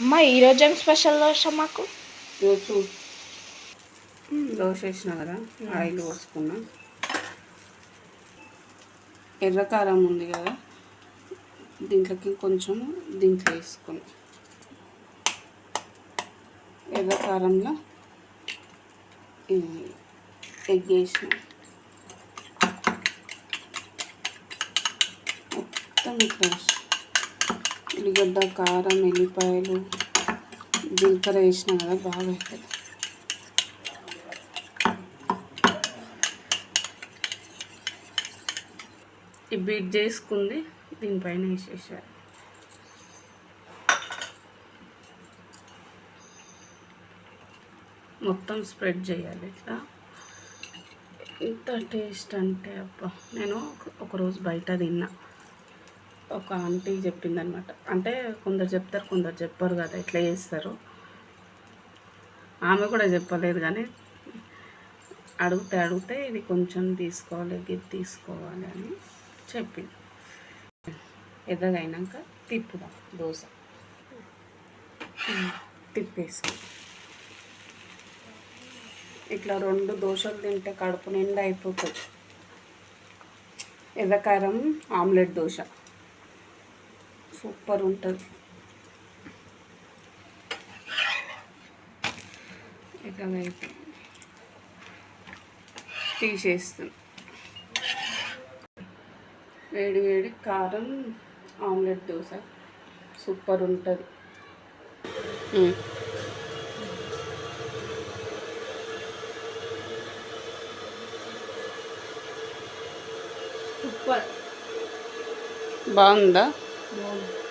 అమ్మ ఈరోజు ఏం స్పెషల్ దోశ మాకు? రోజు దోశ వేసిన కదా ఆయిల్ పోసుకున్నా. ఎర్రకారం ఉంది కదా దీంట్లోకి కొంచెం దీంట్లో వేసుకున్నా. ఎర్రకారంలో ఎగ్ వేసిన. మొత్తం ఇట్లా. ఉల్లిగడ్డ కారం ఎల్లిపాయలు జీలకర్ర వేసిన కదా బాగా అవుతుంది ఈ బీట్ చేసుకుంది దీనిపైన వేసేసారు. మొత్తం స్ప్రెడ్ చేయాలి ఇట్లా. ఎంత టేస్ట్ అంటే అబ్బా నేను ఒకరోజు బయట తిన్నా. ఒక ఆంటీ చెప్పిందనమాట అంటే కొందరు చెప్తారు కొందరు చెప్పరు కదా ఇట్లా చేస్తారు? ఆమె కూడా చెప్పలేదు కానీ అడిగితే అడిగితే ఇది కొంచెం తీసుకోవాలి ఇది తీసుకోవాలి అని చెప్పింది. ఎదగైనాక తిప్పుదాం దోశ. తిప్పేసుకో ఇట్లా రెండు దోశలు తింటే కడుపు నిండా అయిపోతుంది. ఎర్రకారం ఆమ్లెట్ దోశ. సూపర్ ఉంటుంది. ఇట్లా అయిపోయింది తీసేస్తాం వేడి వేడి కారం ఆమ్లెట్ దోశ. సూపర్ ఉంటుంది. సూపర్. బాగుందా? బాగుంది